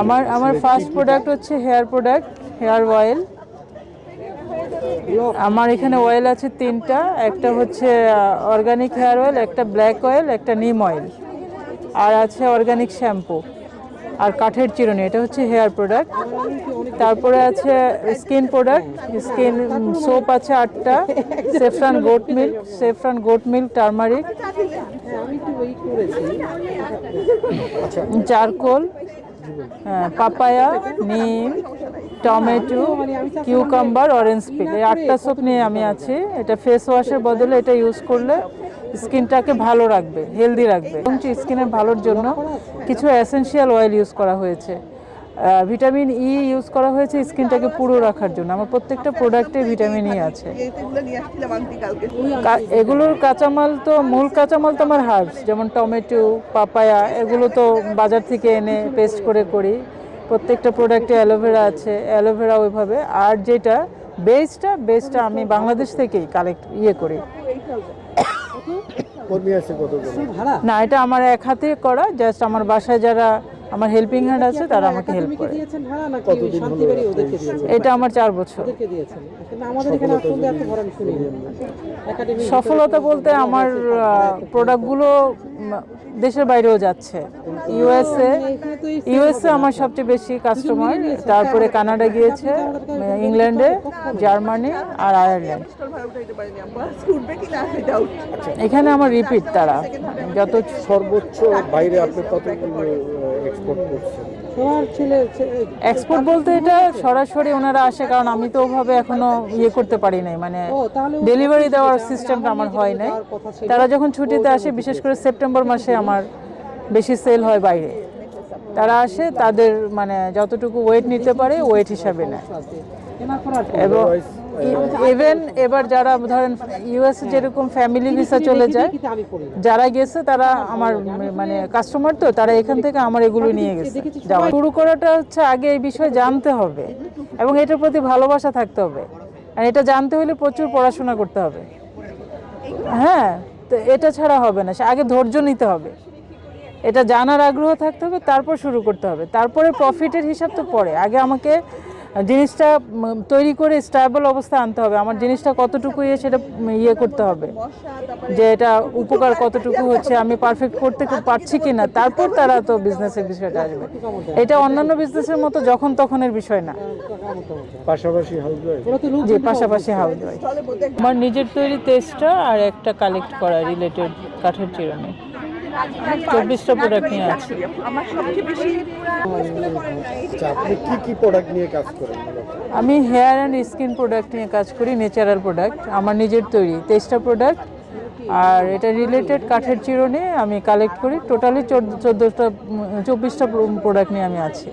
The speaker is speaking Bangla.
আমার আমার ফার্স্ট প্রোডাক্ট হচ্ছে হেয়ার প্রোডাক্ট হেয়ার অয়েল আমার এখানে অয়েল আছে তিনটা একটা হচ্ছে অর্গানিক হেয়ার অয়েল একটা ব্ল্যাক অয়েল একটা নিম অয়েল আর আছে অর্গানিক শ্যাম্পু আর কাঠের চিরুনি এটা হচ্ছে হেয়ার প্রোডাক্ট তারপরে আছে স্কিন প্রোডাক্ট স্কিন সোপ আছে আটটা saffron goat milk saffron goat milk turmeric charcoal হ্যাঁ, papaya neem tomato cucumber orange peel এই আটটা সোপ নিয়ে আমি আছি। এটা ফেস ওয়াশের বদলে এটা ইউজ করলে স্কিনটাকে ভালো রাখবে হেলদি রাখবে। এবং স্কিনের ভালোর জন্য কিছু অ্যাসেন্সিয়াল অয়েল ইউজ করা হয়েছে। ভিটামিন ই ইউজ করা হয়েছে স্কিনটাকে পুরো রাখার জন্য। আমার প্রত্যেকটা প্রোডাক্টে ভিটামিন ই আছে। কালকে কা- এগুলোর কাঁচামাল তো মূল কাঁচামাল তো আমার হার্বস যেমন টমেটো পাপায়া এগুলো তো বাজার থেকে এনে পেস্ট করে করি। প্রত্যেকটা প্রোডাক্টে অ্যালোভেরা আছে অ্যালোভেরা ওইভাবে। আর যেটা বেসটা বেসটা আমি বাংলাদেশ থেকেই কালেক্ট ইয়ে করি। আছে না এটা আমার এক হাতে করা জাস্ট আমার বাসায় যারা আমার হেল্পিং হ্যান্ড আছে তারা আমাকে হেল্প করে। এটা আমার চার বছর। সফলতা বলতে আমার প্রোডাক্টগুলো দেশের বাইরেও যাচ্ছে। ইউএসএ ইউএসএ আমার সবচেয়ে বেশি কাস্টমার তারপরে কানাডা গিয়েছে ইংল্যান্ডে জার্মানি আর আয়ারল্যান্ড। এখানে আমার রিপিট তারা। যত সর্বোচ্চ বাইরে আপনি কত এক্সপোর্ট করছেন এক্সপোর্ট বলতে এটা সরাসরি ওনারা আসে কারণ আমি তো ওভাবে এখনও ইয়ে করতে পারি নাই। মানে ডেলিভারি দেওয়ার সিস্টেমটা আমার হয় নাই। তারা যখন ছুটিতে আসে বিশেষ করে সেপ্টেম্বর মাসে আমার বেশি সেল হয় বাইরে। তারা আসে, তাদের মানে যতটুকু ওয়েট নিতে পারে ওয়েট হিসাবে নেয়। এবং ইভেন এবার যারা, ধরেন ইউএস যেরকম ফ্যামিলি ভিসা চলে যায়। যারা গেছে তারা আমার মানে কাস্টমার তো, তারা এখান থেকে আমার এগুলো নিয়ে গেছে যাওয়া শুরু করাটা হচ্ছে আগে এই বিষয়ে জানতে হবে, এবং এটার প্রতি ভালোবাসা থাকতে হবে। আর এটা জানতে হলে প্রচুর পড়াশোনা করতে হবে। হ্যাঁ তো এটা ছাড়া হবে না, সে আগে ধৈর্য নিতে হবে। এটা জানার আগ্রহ থাকতে হবে তারপর শুরু করতে হবে। তারপরে প্রফিটের হিসাব তো পরে আগে আমাকে জিনিসটা তৈরি করে স্টেবল অবস্থা আনতে হবে। আমার জিনিসটা কতটুকু ইয়ে সেটা ইয়ে করতে হবে। যে এটা উপকার কতটুকু হচ্ছে আমি পারফেক্ট করতে পারছি কি না তারপর তারা তো বিজনেসের বিষয়টা আসবে। এটা অন্যান্য বিজনেসের মতো যখন তখনের বিষয় না। পাশাপাশি যে পাশাপাশি হাউস ওয়াইফ আমার নিজের তৈরি তেজটা আর একটা কালেক্ট করা রিলেটেড কাঠের চিরুনি। চব্বিশটা প্রোডাক্ট নিয়ে আছে। আমার সবচেয়ে বেশি আপনি কি কি প্রোডাক্ট নিয়ে কাজ করেন আমি হেয়ার অ্যান্ড স্কিন প্রোডাক্ট নিয়ে কাজ করি ন্যাচারাল প্রোডাক্ট আমার নিজের তৈরি তেইশটা প্রোডাক্ট আর এটা রিলেটেড কাঠের চিরনে আমি কালেক্ট করি। টোটালি চোদ্দোটা চব্বিশটা প্রোডাক্ট নিয়ে আমি আছি।